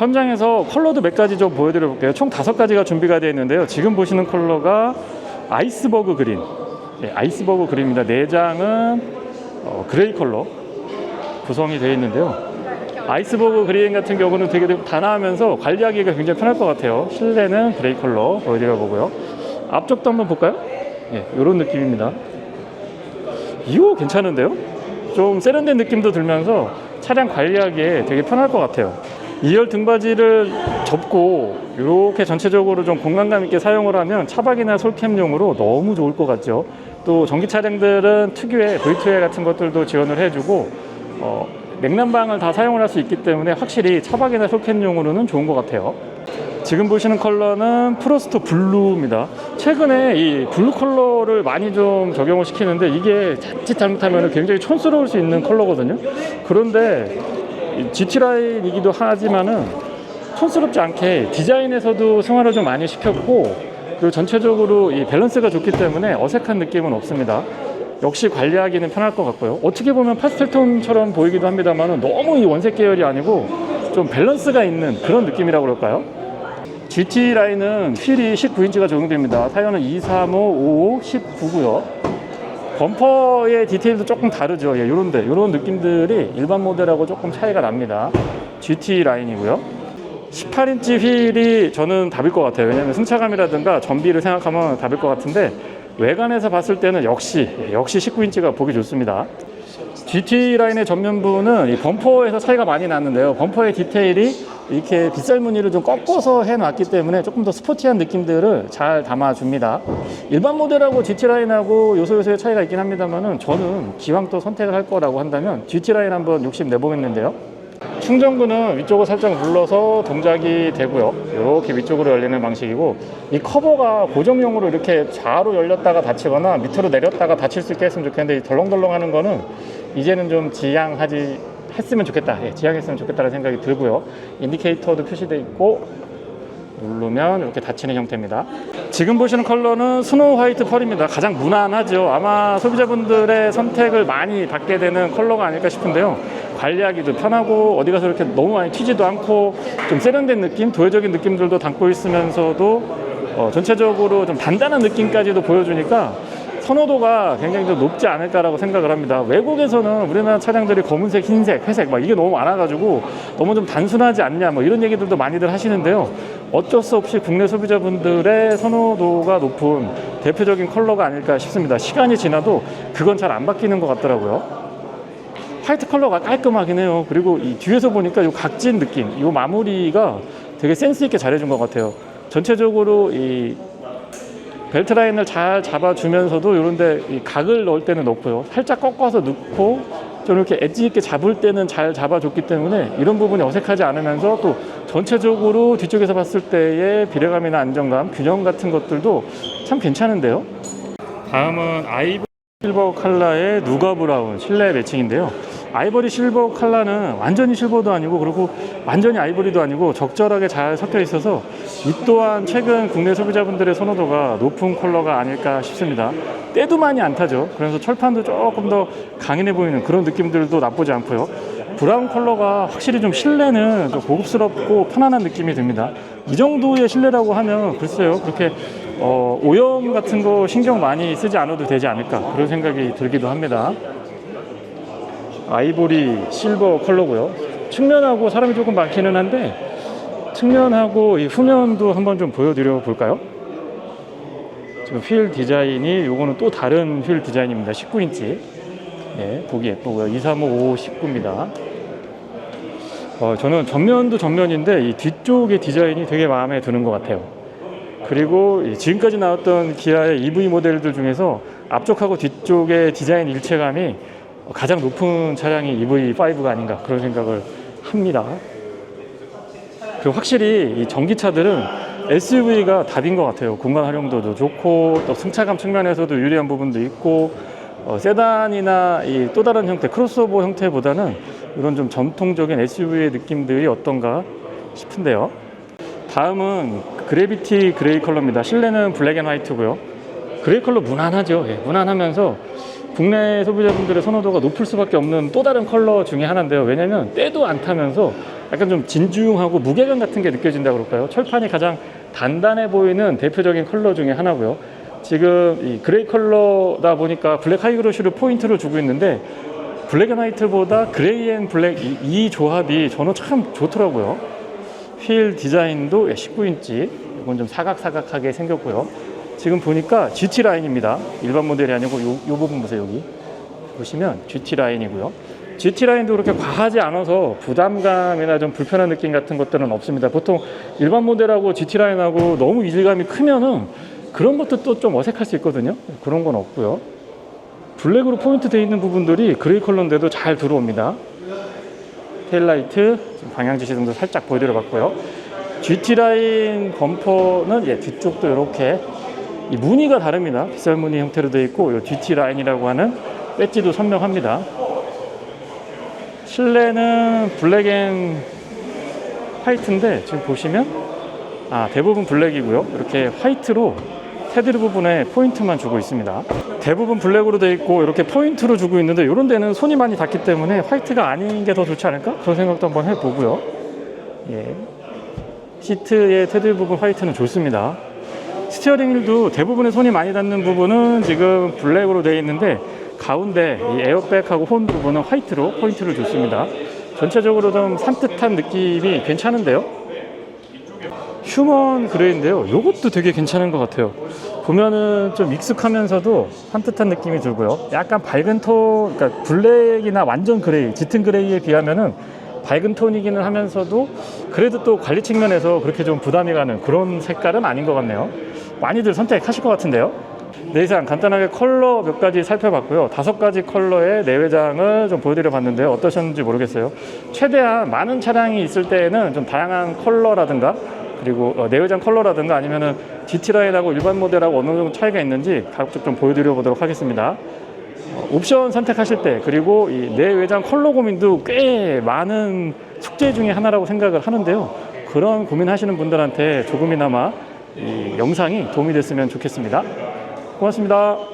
현장에서 컬러도 몇 가지 좀 보여드려 볼게요. 총 다섯 가지가 준비가 되어 있는데요. 지금 보시는 컬러가 아이스버그 그린. 예, 아이스버그 그린입니다. 내장은 어, 그레이 컬러 구성이 되어 있는데요. 아이스버그 그린 같은 경우는 되게 단아하면서 관리하기가 굉장히 편할 것 같아요. 실내는 그레이 컬러 보여드려 보고요. 앞쪽도 한번 볼까요? 예, 이런 느낌입니다. 이거 괜찮은데요? 좀 세련된 느낌도 들면서 차량 관리하기에 되게 편할 것 같아요. 2열 등받이를 접고 이렇게 전체적으로 좀 공간감 있게 사용을 하면 차박이나 솔캠용으로 너무 좋을 것 같죠. 또 전기 차량들은 특유의 V2에 같은 것들도 지원을 해주고 어, 냉난방을 다 사용을 할 수 있기 때문에 확실히 차박이나 솔캠용으로는 좋은 것 같아요. 지금 보시는 컬러는 프로스트 블루입니다. 최근에 이 블루 컬러를 많이 좀 적용을 시키는데 이게 자칫 잘못하면 굉장히 촌스러울 수 있는 컬러거든요. 그런데 이 GT 라인이기도 하지만은 촌스럽지 않게 디자인에서도 승화를 좀 많이 시켰고 그리고 전체적으로 이 밸런스가 좋기 때문에 어색한 느낌은 없습니다. 역시 관리하기는 편할 것 같고요. 어떻게 보면 파스텔 톤처럼 보이기도 합니다만 너무 이 원색 계열이 아니고 좀 밸런스가 있는 그런 느낌이라고 그럴까요? GT 라인은 휠이 19인치가 적용됩니다. 타이어는 2, 3, 5, 5, 19고요. 범퍼의 디테일도 조금 다르죠. 예, 요런데 요런 느낌들이 일반 모델하고 조금 차이가 납니다. GT 라인이고요. 18인치 휠이 저는 답일 것 같아요. 왜냐하면 승차감이라든가 전비를 생각하면 답일 것 같은데 외관에서 봤을 때는 역시 역시 19인치가 보기 좋습니다. GT 라인의 전면부는 이 범퍼에서 차이가 많이 났는데요. 범퍼의 디테일이 이렇게 빗살 무늬를 좀 꺾어서 해놨기 때문에 조금 더 스포티한 느낌들을 잘 담아줍니다. 일반 모델하고 GT 라인하고 요소 요소의 차이가 있긴 합니다만은 저는 기왕 또 선택을 할 거라고 한다면 GT 라인 한번 욕심 내보겠는데요. 충전구는 위쪽을 살짝 눌러서 동작이 되고요. 이렇게 위쪽으로 열리는 방식이고 이 커버가 고정용으로 이렇게 좌로 열렸다가 닫히거나 밑으로 내렸다가 닫힐 수 있게 했으면 좋겠는데 이 덜렁덜렁 하는 거는 이제는 좀 지양하지 했으면 좋겠다. 예, 지양했으면 좋겠다는 생각이 들고요. 인디케이터도 표시되어 있고 누르면 이렇게 닫히는 형태입니다. 지금 보시는 컬러는 스노우 화이트 펄입니다. 가장 무난하죠. 아마 소비자분들의 선택을 많이 받게 되는 컬러가 아닐까 싶은데요. 관리하기도 편하고 어디 가서 이렇게 너무 많이 튀지도 않고 좀 세련된 느낌, 도회적인 느낌들도 담고 있으면서도 어, 전체적으로 좀 단단한 느낌까지도 보여주니까 선호도가 굉장히 좀 높지 않을까라고 생각을 합니다. 외국에서는 우리나라 차량들이 검은색, 흰색, 회색 막 이게 너무 많아가지고 너무 좀 단순하지 않냐 뭐 이런 얘기들도 많이들 하시는데요. 어쩔 수 없이 국내 소비자분들의 선호도가 높은 대표적인 컬러가 아닐까 싶습니다. 시간이 지나도 그건 잘 안 바뀌는 것 같더라고요. 화이트 컬러가 깔끔하긴 해요. 그리고 이 뒤에서 보니까 이 각진 느낌, 이 마무리가 되게 센스 있게 잘해준 것 같아요. 전체적으로 이 벨트 라인을 잘 잡아주면서도 이런데 이 각을 넣을 때는 넣고요. 살짝 꺾어서 넣고 좀 이렇게 엣지 있게 잡을 때는 잘 잡아줬기 때문에 이런 부분이 어색하지 않으면서 또 전체적으로 뒤쪽에서 봤을 때의 비례감이나 안정감, 균형 같은 것들도 참 괜찮은데요. 다음은 아이보 실버 컬러의 누가 브라운 실내 매칭인데요. 아이보리 실버 컬러는 완전히 실버도 아니고 그리고 완전히 아이보리도 아니고 적절하게 잘 섞여 있어서 이 또한 최근 국내 소비자분들의 선호도가 높은 컬러가 아닐까 싶습니다. 때도 많이 안 타죠. 그래서 철판도 조금 더 강인해 보이는 그런 느낌들도 나쁘지 않고요. 브라운 컬러가 확실히 좀 실내는 좀 고급스럽고 편안한 느낌이 듭니다. 이 정도의 실내라고 하면 글쎄요 그렇게 어, 오염 같은 거 신경 많이 쓰지 않아도 되지 않을까 그런 생각이 들기도 합니다. 아이보리 실버 컬러고요. 측면하고 사람이 조금 많기는 한데 측면하고 이 후면도 한번 좀 보여드려 볼까요? 지금 휠 디자인이 요거는 또 다른 휠 디자인입니다. 19인치. 예, 보기 예쁘고요. 235 19입니다. 어, 저는 전면도 전면인데 이 뒤쪽의 디자인이 되게 마음에 드는 것 같아요. 그리고 이 지금까지 나왔던 기아의 EV 모델들 중에서 앞쪽하고 뒤쪽의 디자인 일체감이 가장 높은 차량이 EV5가 아닌가 그런 생각을 합니다. 그리고 확실히 이 전기차들은 SUV가 답인 것 같아요. 공간 활용도도 좋고 또 승차감 측면에서도 유리한 부분도 있고 어, 세단이나 이 또 다른 형태 크로스오버 형태보다는 이런 좀 전통적인 SUV의 느낌들이 어떤가 싶은데요. 다음은 그래비티 그레이 컬러입니다. 실내는 블랙 앤 화이트고요. 그레이 컬러 무난하죠. 예, 무난하면서 국내 소비자분들의 선호도가 높을 수밖에 없는 또 다른 컬러 중에 하나인데요. 왜냐면 때도 안 타면서 약간 좀 진중하고 무게감 같은 게 느껴진다 그럴까요? 철판이 가장 단단해 보이는 대표적인 컬러 중에 하나고요. 지금 이 그레이 컬러다 보니까 블랙 하이그로시를 포인트를 주고 있는데 블랙 앤 화이트보다 그레이 앤 블랙 이, 이 조합이 저는 참 좋더라고요. 휠 디자인도 19인치 이건 좀 사각사각하게 생겼고요. 지금 보니까 GT 라인입니다. 일반 모델이 아니고 요, 요 부분 보세요 여기 보시면 GT 라인이고요. GT 라인도 그렇게 과하지 않아서 부담감이나 좀 불편한 느낌 같은 것들은 없습니다. 보통 일반 모델하고 GT 라인하고 너무 이질감이 크면은 그런 것도 또 좀 어색할 수 있거든요. 그런 건 없고요. 블랙으로 포인트 되어 있는 부분들이 그레이 컬러인데도 잘 들어옵니다. 테일라이트, 방향 지시등도 살짝 보여드려 봤고요. GT 라인 범퍼는 예, 뒤쪽도 이렇게 이 무늬가 다릅니다. 빗살 무늬 형태로 되어 있고 이 GT 라인이라고 하는 배지도 선명합니다. 실내는 블랙 앤 화이트인데 지금 보시면 아 대부분 블랙이고요. 이렇게 화이트로 테두리 부분에 포인트만 주고 있습니다. 대부분 블랙으로 되어 있고 이렇게 포인트로 주고 있는데 이런 데는 손이 많이 닿기 때문에 화이트가 아닌 게 더 좋지 않을까? 그런 생각도 한번 해보고요. 예. 시트의 테두리 부분 화이트는 좋습니다. 스티어링 휠도 대부분의 손이 많이 닿는 부분은 지금 블랙으로 되어 있는데 가운데 이 에어백하고 혼 부분은 화이트로 포인트를 줬습니다. 전체적으로 좀 산뜻한 느낌이 괜찮은데요. 휴먼 그레이인데요. 이것도 되게 괜찮은 것 같아요. 보면은 좀 익숙하면서도 산뜻한 느낌이 들고요. 약간 밝은 톤, 그러니까 블랙이나 완전 그레이, 짙은 그레이에 비하면은 밝은 톤이기는 하면서도 그래도 또 관리 측면에서 그렇게 좀 부담이 가는 그런 색깔은 아닌 것 같네요. 많이들 선택하실 것 같은데요. 네, 이상 간단하게 컬러 몇 가지 살펴봤고요. 다섯 가지 컬러의 내외장을 좀 보여드려 봤는데요. 어떠셨는지 모르겠어요. 최대한 많은 차량이 있을 때에는 좀 다양한 컬러라든가 그리고 어, 내외장 컬러라든가 아니면은 GT 라인하고 일반 모델하고 어느 정도 차이가 있는지 가급적 좀 보여드려 보도록 하겠습니다. 어, 옵션 선택하실 때 그리고 이 내외장 컬러 고민도 꽤 많은 숙제 중에 하나라고 생각을 하는데요. 그런 고민하시는 분들한테 조금이나마 이 영상이 도움이 됐으면 좋겠습니다. 고맙습니다.